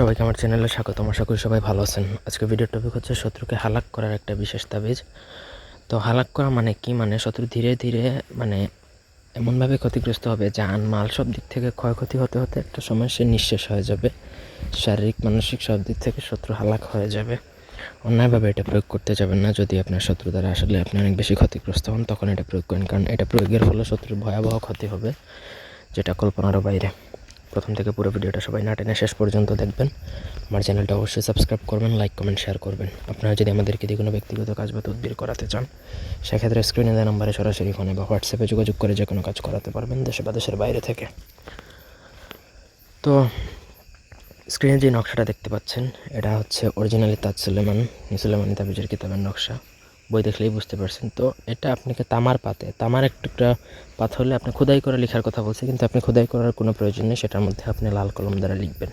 সবাইকে আমার চ্যানেলে স্বাগত। আশা করি সবাই ভালো আছেন। আজকে ভিডিওর টপিক হচ্ছে শত্রুকে হালাক করার একটা বিশেষ তাবিজ। তো হালাক করা মানে কি? মানে শত্রু ধীরে ধীরে মানে এমনভাবে ক্ষতিগ্রস্ত হবে, যান, মাল সব দিক থেকে ক্ষয়ক্ষতি হতে হতে একটা সময় সে নিঃশেষ হয়ে যাবে। শারীরিক, মানসিক সব দিক থেকে শত্রু হালাক হয়ে যাবে। অন্যায়ভাবে এটা প্রয়োগ করতে যাবেন না। যদি আপনার শত্রু দ্বারা আসলে আপনি অনেক বেশি ক্ষতিগ্রস্ত হন, তখন এটা প্রয়োগ করেন। কারণ এটা প্রয়োগের ফলে শত্রুর ভয়াবহ ক্ষতি হবে, যেটা কল্পনারও বাইরে। প্রথম থেকে পুরো ভিডিওটা সবাই না টেনে শেষ পর্যন্ত দেখবেন। আমার চ্যানেলটা অবশ্যই সাবস্ক্রাইব করবেন লাইক কমেন্ট শেয়ার করবেন। আপনারা যদি আমাদেরকে দিয়ে কোনো ব্যক্তিগত কাজ বা তদবির করাতে চান, সেক্ষেত্রে স্ক্রিনে দেওয়া নাম্বারে সরাসরি ফোনে বা হোয়াটসঅ্যাপে যোগাযোগ করে যে কোনো কাজ করাতে পারবেন দেশে বা দেশের বাইরে থেকে। তো স্ক্রিনে যে নকশাটা দেখতে পাচ্ছেন, এটা হচ্ছে অরিজিনালি তাজ সুলেমান, সুলেমানি তাবিজের কিতাবের নকশা। বই দেখলেই বুঝতে পারছেন। তো এটা আপনাকে তামার পাতে। তামার একটা পাত হলে আপনি খোদাই করে লেখার কথা বলছি, কিন্তু আপনি খোদাই করার কোনো প্রয়োজন নেই, সেটার মধ্যে আপনি লাল কলম দ্বারা লিখবেন।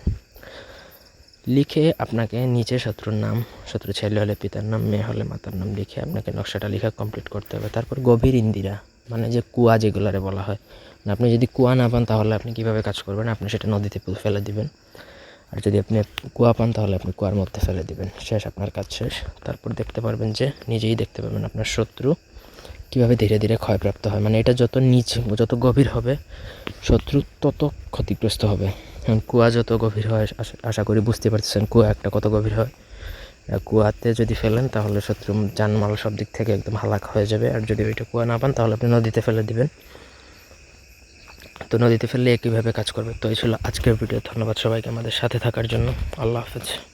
লিখে আপনাকে নিচে শত্রুর নাম, শত্রু ছেলে হলে পিতার নাম, মেয়ে হলে মাতার নাম লিখে আপনাকে নকশাটা লেখা কমপ্লিট করতে হবে। তারপর গভীর ইন্দিরা মানে যে কুয়া যেগুলারে বলা হয়। আপনি যদি কুয়া না পান, তাহলে আপনি কীভাবে কাজ করবেন? আপনি সেটা নদীতে ফেলে দিবেন। আর যদি আপনি কুয়া পান, তাহলে আপনি কুয়ার মধ্যে ফেলে দিবেন। শেষ, আপনার কাজ শেষ। তারপর দেখতে পারবেন যে নিজেই দেখতে পাবেন আপনার শত্রু কীভাবে ধীরে ধীরে ক্ষয়প্রাপ্ত হয়। মানে এটা যত নিচ, যত গভীর হবে, শত্রু তত ক্ষতিগ্রস্ত হবে। এখন কুয়া যত গভীর হয়, আশা- করি বুঝতে পারতেছেন কুয়া একটা কত গভীর হয়। কুয়াতে যদি ফেলেন, তাহলে শত্রু জানমাল সব দিক থেকে একদম হালাক হয়ে যাবে। আর যদি ওইটা কুয়া না পান, তাহলে আপনি নদীতে ফেলে দিবেন। তো নদীতে ফেললে একইভাবে কাজ করবে। তো এই ছিল আজকের ভিডিও। ধন্যবাদ সবাইকে আমাদের সাথে থাকার জন্য। আল্লাহ হাফেজ।